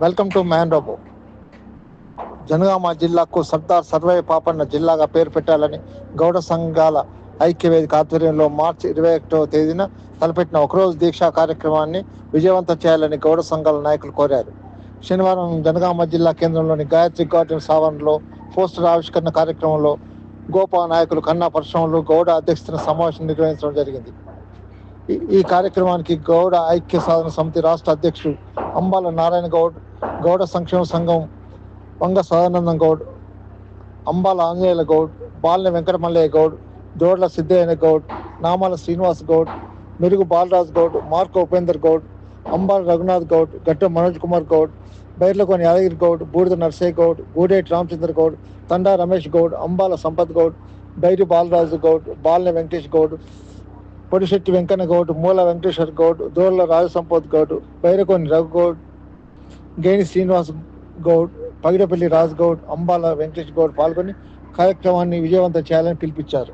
Welcome to man robo Jangaon జిల్లాకు Sardar survey Papanna జిల్లాగా పేరు పెట్టాలని గౌడ సంఘాల ఐక్యవేదిక ఆధ్వర్యంలో మార్చి ఇరవై ఒకటవ తేదీన తలపెట్టిన ఒకరోజు దీక్షా కార్యక్రమాన్ని విజయవంతం చేయాలని గౌడ సంఘాల నాయకులు కోరారు. శనివారం జనగామ జిల్లా కేంద్రంలోని గాయత్రి గార్డెన్ సావరణలో పోస్టర్ ఆవిష్కరణ కార్యక్రమంలో గోపా నాయకులు కన్నా పరిశ్రమలు గౌడ అధ్యక్షతన సమావేశం నిర్వహించడం జరిగింది. ఈ- ఈ కార్యక్రమానికి గౌడ ఐక్య సాధన సమితి రాష్ట్ర అధ్యక్షుడు అంబాల నారాయణ గౌడ్ గౌడ సంక్షేమ సంఘం వంగ సదానందం గౌడ్ అంబాల ఆంజనేయుల గౌడ్ బాలిన వెంకటమల్లయ్య గౌడ్ దోడ్ల సిద్ధయ్య గౌడ్ నామాల శ్రీనివాస్ గౌడ్ మెరుగు బాలరాజ్ గౌడ్ మార్క ఉపేందర్ గౌడ్ అంబాల రఘునాథ్ గౌడ్ గట్ట మనోజ్ కుమార్ గౌడ్ బైర్లకోని యాదగిరి గౌడ్ బూడిద నర్సయ్య గౌడ్ గూడేటి రామచంద్ర గౌడ్ తండా రమేష్ గౌడ్ అంబాల సంపత్ గౌడ్ బైరి బాలరాజు గౌడ్ బాలిన వెంకటేష్ గౌడ్ పొడిశెట్టి వెంకన్న గౌడ్ మూల వెంకటేశ్వర్ గౌడ్ దోర్ల రాజసంపత్ గౌడ్ బైరకోని రఘు గౌడ్ గేని శ్రీనివాస్ గౌడ్ పగిడపల్లి రాజ్ గౌడ్ అంబాల వెంకటేష్ గౌడ్ పాల్గొని కార్యక్రమాన్ని విజయవంతం చేయాలని పిలిపించారు.